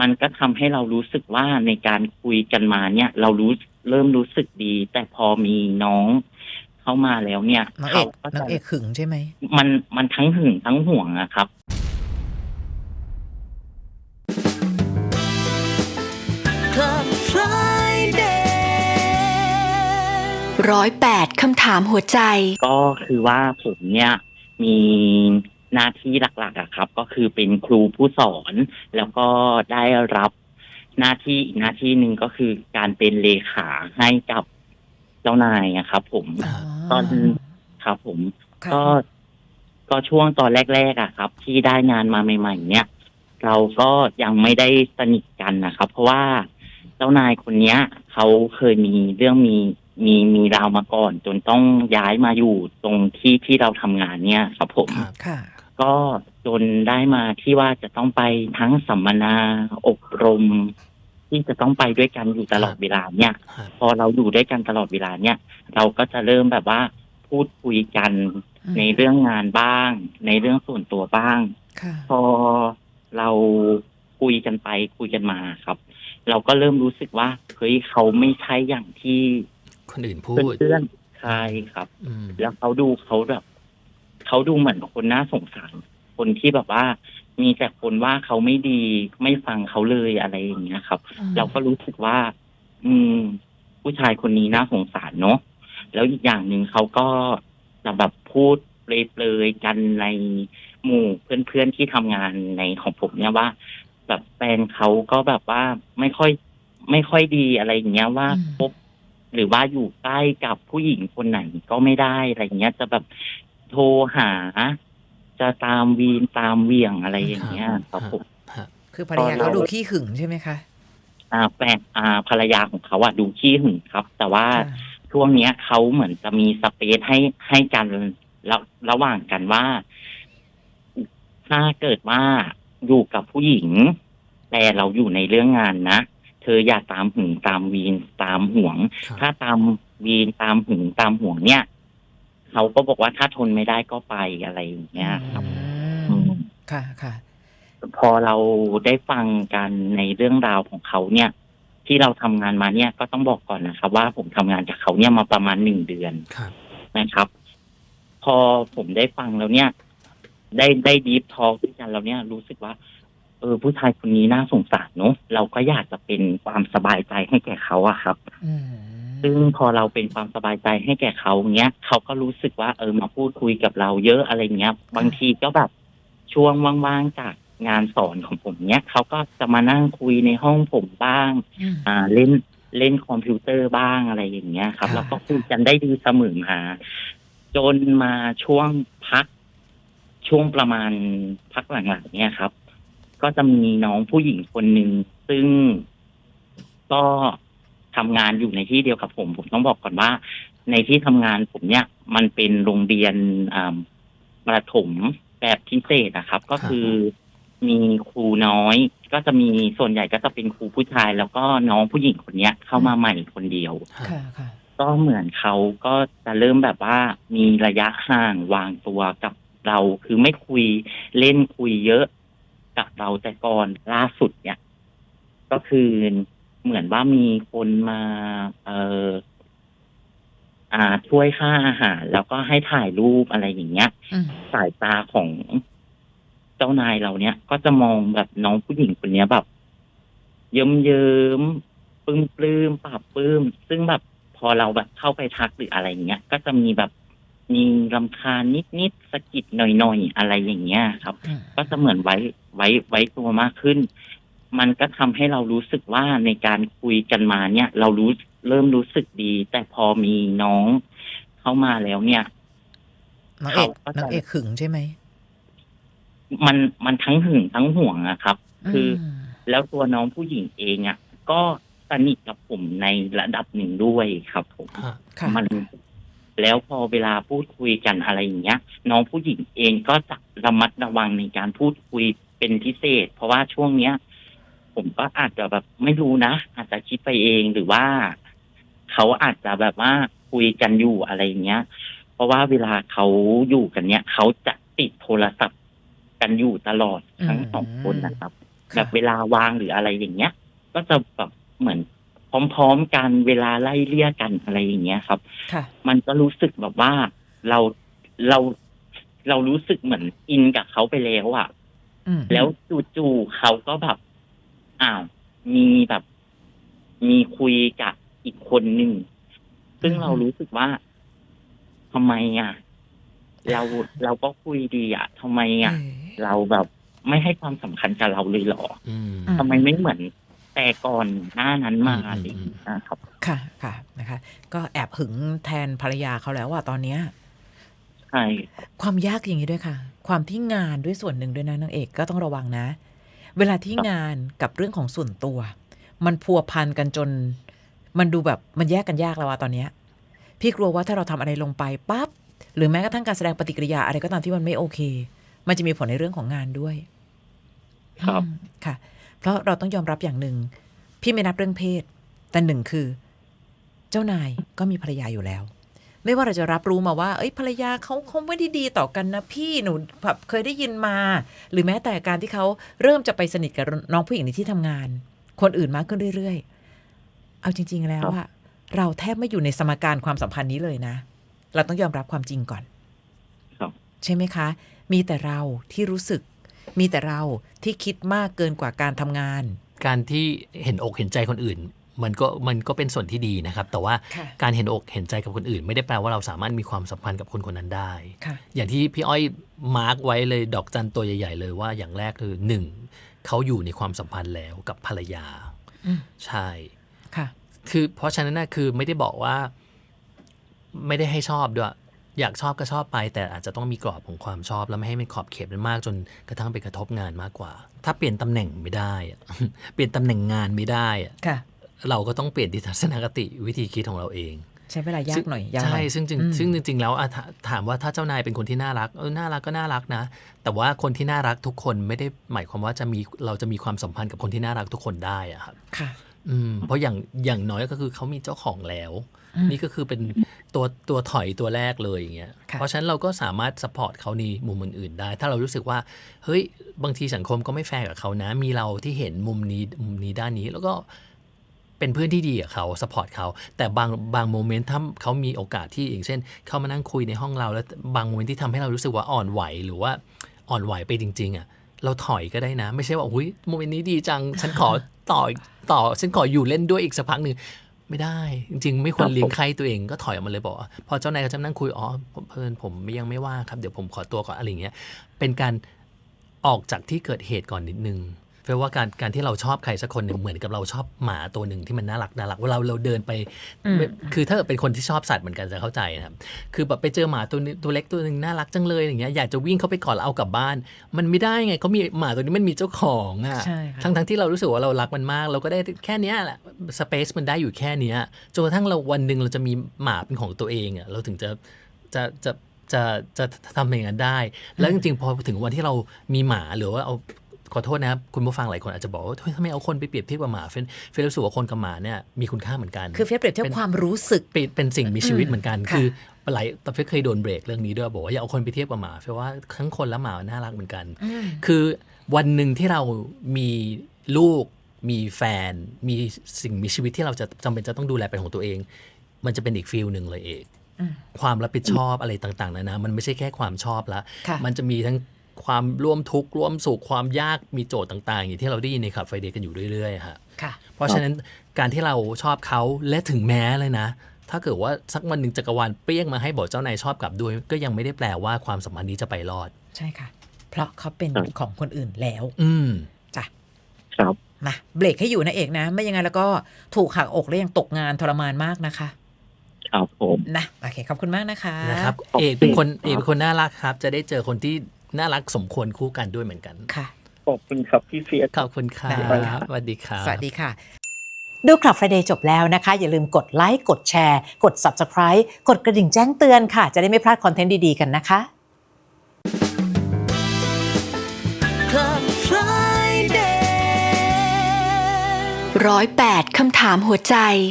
มันก็ทำให้เรารู้สึกว่าในการคุยกันมาเนี่ย เรารู้เริ่มรู้สึกดี แต่พอมีน้องเข้ามาแล้วเนี่ยน้องเอเขากก็น้จะองเอกหึงใช่ไหมมันมันทั้งหึงทั้งห่วงอะครับ Club Friday ร้อยแปดคำถามหัวใจ ก็คือว่าผมเนี่ยมี หน้าที่หลักๆอะครับ ก็คือเป็นครูผู้สอน แล้วก็ได้รับหน้าที่อีกหน้าที่หนึ่งก็คือการเป็นเลขาให้กับเจ้านายอะครับ ผมอ๋อตอนครับผมค่ะก็ก็ช่วงตอนแรกๆอะครับ ที่ได้งานมาใหม่ ๆ เนี่ย เราก็ยังไม่ได้สนิทกันนะครับ เพราะว่าเจ้านายคนเนี้ยเขาเคยมีเรื่องมีมีมีราวมาก่อน จนต้องย้ายมาอยู่ตรงที่ที่เราทำงานเนี่ยครับผมครับค่ะ ก็จนได้มาที่ว่าจะต้องไปทั้งสัมมนาอบรม ที่จะต้องไปด้วยกันอยู่ตลอดเวลาเนี่ยครับพอเราอยู่ด้วยกันตลอดเวลาเนี่ย เราก็จะเริ่มแบบว่าพูดคุยกันอืมในเรื่องงานบ้าง ในเรื่องส่วนตัวบ้างค่ะพอเราคุยกันไปคุยกันมาครับ เราก็เริ่มรู้สึกว่าเฮ้ยเขาไม่ใช่อย่างที่คนอื่นพูดเพื่อนๆใช่ครับอืมแล้วเขาดูเขาแบบ เขาดูเหมือนคนน่าสงสารคนที่แบบว่า มีแต่คนว่าเขาไม่ดีไม่ฟังเขาเลยอะไรอย่างเงี้ยครับอืมเราก็รู้สึกว่า อืม ผู้ชายคนนี้น่าสงสารเนาะแล้วอีกอย่างหนึ่งเขาก็จะแบบพูดเปรยๆกันในหมู่เพื่อนๆที่ทำงานในของผมเนี่ยว่า แบบแฟนเขาก็แบบว่าไม่ค่อย ไม่ค่อยดีอะไรอย่างเงี้ยว่าอืมพบหรือว่าอยู่ใกล้กับผู้หญิงคนไหนก็ไม่ได้อะไรอย่างเงี้ยจะแบบ โทรหา จะตามวีนตามเหวี่ยงอะไรอย่างเงี้ยครับผมฮะคือภรรยาเขาดูขี้หึงใช่ไหมคะอ่าแฟนอ่าภรรยาของเขาอะดูขี้หึงครับ แต่ว่าค่ะช่วงเนี้ยเขาเหมือนจะมีสเปซให้ให้กันระระหว่างกันว่า ถ้าเกิดว่าอยู่กับผู้หญิง แต่เราอยู่ในเรื่องงานนะเธออย่าตามหึงตามวีนตามห่วงครับถ้าตามวีนตามหึงตามห่วงเนี่ย เขาก็บอกว่าถ้าทนไม่ได้ก็ไปอะไรอย่างเงี้ยครับอือืมมค่ะค่ะ พอเราได้ฟังกันในเรื่องราวของเขาเนี่ย ที่เราทำงานมาเนี่ยก็ต้องบอกก่อนนะครับ ว่าผมทำงานกับเขาเนี่ยมาประมาณหนึ่งเดือนครับนะครับ พอผมได้ฟังแล้วเนี่ย ได้ได้ดีฟทอด้วยกันแล้วเนี่ยรู้สึกว่า เออผู้ชายคนนี้น่าสงสารเนอะเราก็อยากจะเป็นความสบายใจให้แก่เขาอะครับ อืม ซึ่งพอเราเป็นความสบายใจให้แก่เขาเงี้ยเขาก็รู้สึกว่าเออมาพูดคุยกับเราเยอะอะไรเงี้ย บางทีก็แบบช่วงว่างๆจากงานสอนของผมเนี้ยเขาก็จะมานั่งคุยในห้องผมบ้างอืมอ่าเล่นเล่นคอมพิวเตอร์บ้างอะไรอย่างเงี้ยครับค่ะแล้วก็คุยกันได้ดีเสมอมาจนมาช่วงพัก ช่วงประมาณพักหลังๆเนี่ยครับ ก็จะมีน้องผู้หญิงคนหนึ่งซึ่งก็ ทำงานอยู่ในที่เดียวกับผม ผมต้องบอกก่อนว่า ในที่ทำงานผมเนี่ย มันเป็นโรงเรียนอ่าประถมแบบพิเศษนะครับ ก็คือมีครูน้อย ก็จะมีส่วนใหญ่ก็จะเป็นครูผู้ชาย แล้วก็น้องผู้หญิงคนเนี้ย เข้ามาใหม่คนเดียวฮะค่ะค่ะก็เหมือนเขาก็จะเริ่มแบบว่ามีระยะห่างวางตัวกับเรา คือไม่คุยเล่นคุยเยอะกับเราแต่ก่อนล่าสุดเนี่ย ก็คือ เหมือนว่ามีคนมา เอ่ออ่าช่วยค่าอาหาร แล้วก็ให้ถ่ายรูปอะไรอย่างเงี้ย อืมสายตาของเจ้านายเราเนี่ยก็จะมองแบบน้องผู้หญิงคนเนี้ยแบบ เยิ้มเยิ้มๆปลื้มปลื้มปราบปลื้ม ซึ่งแบบพอเราแบบเข้าไปทักหรืออะไรอย่างเงี้ย ก็จะมีแบบมีรำคาญนิดนิดๆสะกิดหน่อยหน่อยๆอะไรอย่างเงี้ยครับอืมก็จะเหมือนไว้ไว้ไว้ตัวมากขึ้น มันก็ทำให้เรารู้สึกว่าในการคุยกันมาเนี่ย เรารู้เริ่มรู้สึกดี แต่พอมีน้องเข้ามาแล้วเนี่ยน้องเอกเขาก็จะน้องเอกหึงใช่ไหมมันมันทั้งหึงทั้งห่วงอะครับ คือมแล้วตัวน้องผู้หญิงเองอะก็สนิทกับผมในระดับหนึ่งด้วยครับผมฮะค่ะมันแล้วพอเวลาพูดคุยกันอะไรอย่างเงี้ย น้องผู้หญิงเองก็จะระมัดระวังในการพูดคุยเป็นพิเศษ เพราะว่าช่วงเนี้ย ผมก็อาจจะแบบไม่รู้นะ อาจจะคิดไปเองหรือว่า เขาอาจจะแบบว่าคุยกันอยู่อะไรอย่างเงี้ย เพราะว่าเวลาเขาอยู่กันเนี้ยเขาจะติดโทรศัพท์กันอยู่ตลอดทั้งอืมสองคนนะครับ แบบเวลาวางหรืออะไรอย่างเงี้ย ก็จะแบบเหมือนพร้อมๆกันเวลาไล่เลี่ยกันอะไรอย่างเงี้ยครับค่ะมันก็รู้สึกแบบว่าเราเราเรารู้สึกเหมือนอินกับเขาไปแล้วอะอืมแล้วจู่ๆเขาก็แบบ อ้าว มีแบบ มีคุยกับอีกคนหนึ่ง ซึ่งเรารู้สึกว่าทำไมอะ เราเราก็คุยดีอะทำไมอะเออเราแบบไม่ให้ความสำคัญกับเราเลยเหรออืมอืทำไมไม่เหมือนแต่ก่อนหน้านั้นมาอืมอะไรอย่างเงี้ยนะครับ ค่ะค่ะนะคะ ก็แอบหึงแทนภรรยาเขาแล้วว่าตอนเนี้ย ใช่ครับความยากอย่างนี้ด้วยค่ะ ความที่งานด้วยส่วนหนึ่งด้วยนะนางเอกก็ต้องระวังนะ เวลาที่งานกับเรื่องของส่วนตัว มันพัวพันกันจน มันดูแบบมันแยกกันยากแล้วอะตอนเนี้ยพี่กลัวว่าถ้าเราทำอะไรลงไปปั๊บหรือแม้กระทั่งการแสดงปฏิกิริยาอะไรก็ตามที่มันไม่โอเค มันจะมีผลในเรื่องของงานด้วย ครับอืมค่ะ เพราะเราต้องยอมรับอย่างหนึ่ง พี่ไม่นับเรื่องเพศ แต่หนึ่งคือ เจ้านายก็มีภรรยาอยู่แล้ว ไม่ว่าเราจะรับรู้มาว่า เอ้ยภรรยาเขาเขาไม่ได้ดีต่อกันนะพี่หนูแบบเคยได้ยินมา หรือแม้แต่การที่เขาเริ่มจะไปสนิทกับน้องผู้หญิงในที่ทำงาน คนอื่นมากขึ้นเรื่อยๆ เอาจริง ๆ แล้วอะเราแทบไม่อยู่ในสมการความสัมพันธ์นี้เลยนะ เราต้องยอมรับความจริงก่อนครับใช่ไหมคะ มีแต่เราที่รู้สึก มีแต่เราที่คิดมากเกินกว่าการทำงาน การที่เห็นอกเห็นใจคนอื่น มันก็มันก็เป็นส่วนที่ดีนะครับ แต่ว่าค่ะการเห็นอกเห็นใจกับคนอื่น ไม่ได้แปลว่าเราสามารถมีความสัมพันธ์กับคนคนนั้นได้ค่ะอย่างที่พี่อ้อยมาร์กไว้เลยดอกจันตัวใหญ่ ๆ เลยว่าอย่างแรกคือหนึ่งเขาอยู่ในความสัมพันธ์แล้วกับภรรยาอืมใช่ค่ะคือเพราะฉะนั้นนะคือไม่ได้บอกว่า ไม่ได้ให้ชอบด้วยอยากชอบก็ชอบไป แต่อาจจะต้องมีกรอบของความชอบแล้วไม่ให้มันขอบเขตมันมากจนกระทั่งไปกระทบงานมากกว่า ถ้าเปลี่ยนตำแหน่งไม่ได้อะเปลี่ยนตำแหน่งงานไม่ได้อะค่ะ เราก็ต้องเปลี่ยนที่ทัศนคติวิธีคิดของเราเอง ใช้เวลายากหน่อยยากหใช่น่อย ซึ่งจริงอืม ซึ่งจริงๆแล้วอะถาถามว่าถ้าเจ้านายเป็นคนที่น่ารักเออน่ารักก็น่ารักนะ แต่ว่าคนที่น่ารักทุกคนไม่ได้หมายความว่าจะมีเราจะมีความสัมพันธ์กับคนที่น่ารักทุกคนได้อะครับ ค่ะ อืมเพราะอย่างอย่างน้อยก็คือเขามีเจ้าของแล้ว อืมนี่ก็คือเป็นตัวตัวถอยตัวแรกเลยอย่างเงี้ยค่ะ เพราะฉะนั้นเราก็สามารถสปอร์ตเขาในมุมอื่นๆได้ ถ้าเรารู้สึกว่า เฮ้ย บางทีสังคมก็ไม่แฟร์กับเขานะ มีเราที่เห็นมุมนี้มุมนี้ด้านนี้ แล้วก็ เป็นเพื่อนที่ดีกับเขาสปอร์ตเขา แต่บางบางโมเมนต์ถ้าเขามีโอกาสที่อย่างเช่น เข้ามานั่งคุยในห้องเราแล้วบางโมเมนต์ที่ทำให้เรารู้สึกว่าอ่อนไหวหรือว่าอ่อนไหวไปจริง ๆอะเราถอยก็ได้นะ ไม่ใช่ว่าอุ้ยโมเมนต์นี้ดีจัง ฉันขอต่อต่อฉันขออยู่เล่นด้วยอีกสักพักหนึ่งไม่ได้ จริง ๆ ไม่ควรเลี้ยงใครตัวเองก็ถอยออกมาเลยบอกพอเจ้านายก็จะนั่งคุยอ๋อเพลินผมยังไม่ว่าครับเดี๋ยวผมขอตัวก่อนอะไรอย่างเงี้ยเป็นการออกจากที่เกิดเหตุก่อนนิดนึง เพราะว่าการการที่เราชอบใครสักคนหนึ่งเหมือนกับเราชอบหมาตัวหนึ่งที่มันน่ารักน่ารักเวลาเราเดินไปอืมคือถ้าเกิดเป็นคนที่ชอบสัตว์เหมือนกันจะเข้าใจนะครับคือแบบไปเจอหมาตัวนึงตัวเล็กตัวหนึ่งน่ารักจังเลยอย่างเงี้ยอยากจะวิ่งเข้าไปกอดแล้วเอากลับบ้าน มันไม่ได้ไงเขามีหมาตัวนี้มันมีเจ้าของอะใช่ค่ะทั้งทั้งที่เรารู้สึกว่าเรารักมันมาก เราก็ได้แค่เนี้ยแหละสเปซมันได้อยู่แค่เนี้ยจนกระทั่งเราวันหนึ่งเราจะมีหมาเป็นของตัวเองอะเราถึงจะจะจะจะจะทำอย่างนั้นได้ แล้วจริงๆ พอถึงวันที่เรามีหมาหรือว่าเอา ขอโทษนะครับ คุณผู้ฟังหลายคนอาจจะบอกว่าเฮ้ยทำไมเอาคนไปเปรียบเทียบกับหมาเฟนเฟนรู้สึกว่าคนกับหมาเนี่ยมีคุณค่าเหมือนกัน คือเฟียสเปรียบเทียบความรู้สึกเป็นเป็นสิ่งมีชีวิตเหมือนกันค่ะคือหลายแต่เฟยเคยโดนเบรกเรื่องนี้ด้วยบอกว่าอย่าเอาคนไปเทียบกับหมาเฟยว่าทั้งคนและหมาน่ารักเหมือนกันอืมคือวันหนึ่งที่เรามีลูก มีแฟน มีสิ่งมีชีวิตที่เราจะจำเป็นจะต้องดูแลเป็นของตัวเอง มันจะเป็นอีกฟิลหนึ่งเลยเอกอืมความรับผิดชอบอะไรต่างๆนานา มันไม่ใช่แค่ความชอบละค่ะมันจะมีทั้ง ความร่วมทุกข์ร่วมสุขความยากมีโจทย์ต่างๆ อย่างที่เราได้ยินในขับไฟเดย์กันอยู่เรื่อยๆฮะค่ะ เพราะฉะนั้นการที่เราชอบเขาและถึงแม้เลยนะ ถ้าเกิดว่าสักวันหนึ่งจักรวาลเปรี้ยงมาให้บอกเจ้านายชอบกลับด้วย ก็ยังไม่ได้แปลว่าความสัมพันธ์นี้จะไปรอด ใช่ค่ะ เพราะเขาเป็นครับของคนอื่นแล้ว อืมจ้ะครับมาเบรกให้อยู่นะเอกนะ ไม่อย่างนั้นแล้วก็ถูกหักอกและยังตกงานทรมานมากนะคะครับผมนะโอเคขอบคุณมากนะคะนะครับขอบคุณเอกเป็นคนครับเอกเป็นคนน่ารักครับ จะได้เจอคนที่ น่ารักสมควรคู่กันด้วยเหมือนกันค่ะขอบคุณครับพี่เฟียสขอบคุณครัได้ครับบสวัสดีครับสวัสดีค่ะ ดูคลับ Friday จบแล้วนะคะ อย่าลืมกดไลค์กดแชร์ กด Subscribe กดกระดิ่งแจ้งเตือนค่ะ จะได้ไม่พลาดคอนเทนต์ดี ๆ กันนะคะ Club Friday ร้อยแปดคำถามหัวใจ